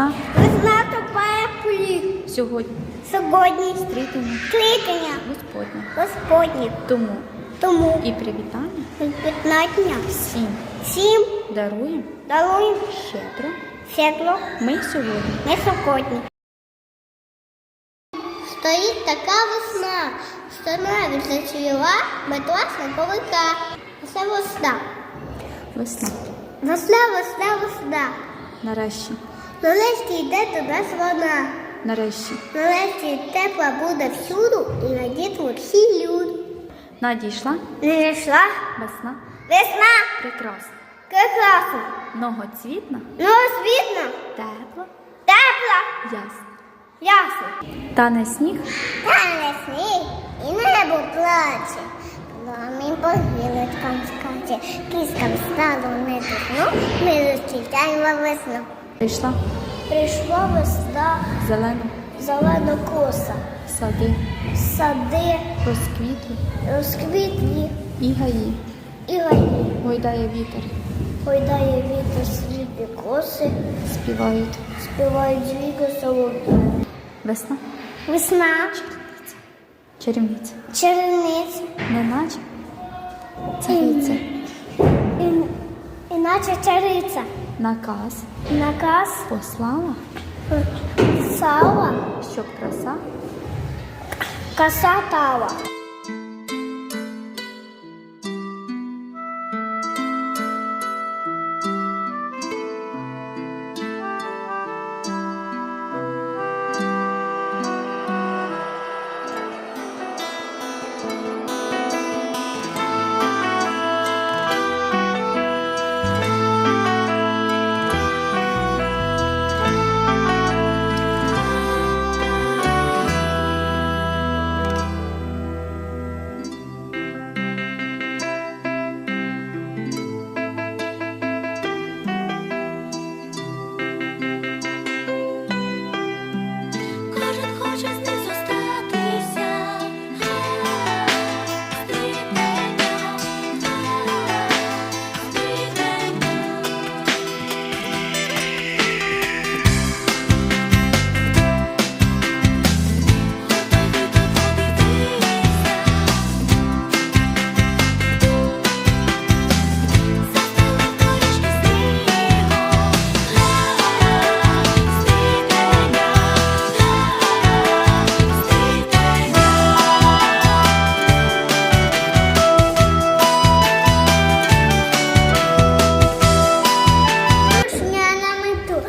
Весна Весна топає плід. сьогодні Сьогодні стрітиме кликання Господня. Господнє. Тому Тому і привітання 15 всім всім даруємо даруємо щедро. світло Ми сьогодні. не сьогодні. Стоїть така весна, що навіть зацвіла метла сніговика. Це весна. Весна. Весна, весна, весна. Нарешті. Нарешті йде до нас вона. Нарешті. Нарешті тепла буде всюду і на дітву всі люди. Надійшла Не йшла весна. весна, Прекрасна. прекрасна, Многоцвітна, світна, тепла, тепла, ясна. ясна. Тане сніг Тане сніг і небо плаче. Пламінь по гілочкам скаче, кіскам стало не духну, ми зустрічаємо весну. Прийшла? Прийшла весна, зелена, зелена коса, сади, сади. Розквітли розквітлі. І гаї. і гаї. Гойдає вітер, Гойдає вітер світлі коси, співають. співають звіки солов'ї. Весна, Весна, чарівниця, черниць, неначе цариця, іначе цариця, наказ. Наказ. Послала, сала, щоб краса. Коса тала.